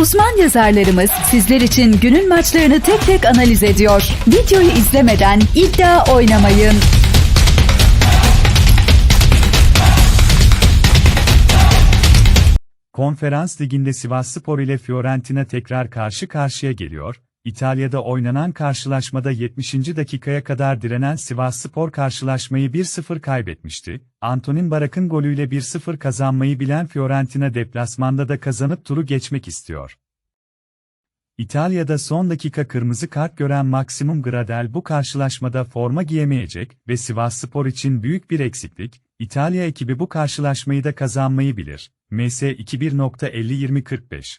Uzman yazarlarımız sizler için günün maçlarını tek tek analiz ediyor. Videoyu izlemeden iddia oynamayın. Konferans Ligi'nde Sivasspor ile Fiorentina tekrar karşı karşıya geliyor. İtalya'da oynanan karşılaşmada 70. dakikaya kadar direnen Sivasspor karşılaşmayı 1-0 kaybetmişti. Antonin Barak'ın golüyle 1-0 kazanmayı bilen Fiorentina deplasmanda da kazanıp turu geçmek istiyor. İtalya'da son dakika kırmızı kart gören Maximum Gradel bu karşılaşmada forma giyemeyecek ve Sivasspor için büyük bir eksiklik. İtalya ekibi bu karşılaşmayı da kazanmayı bilir. MS 21.50-2045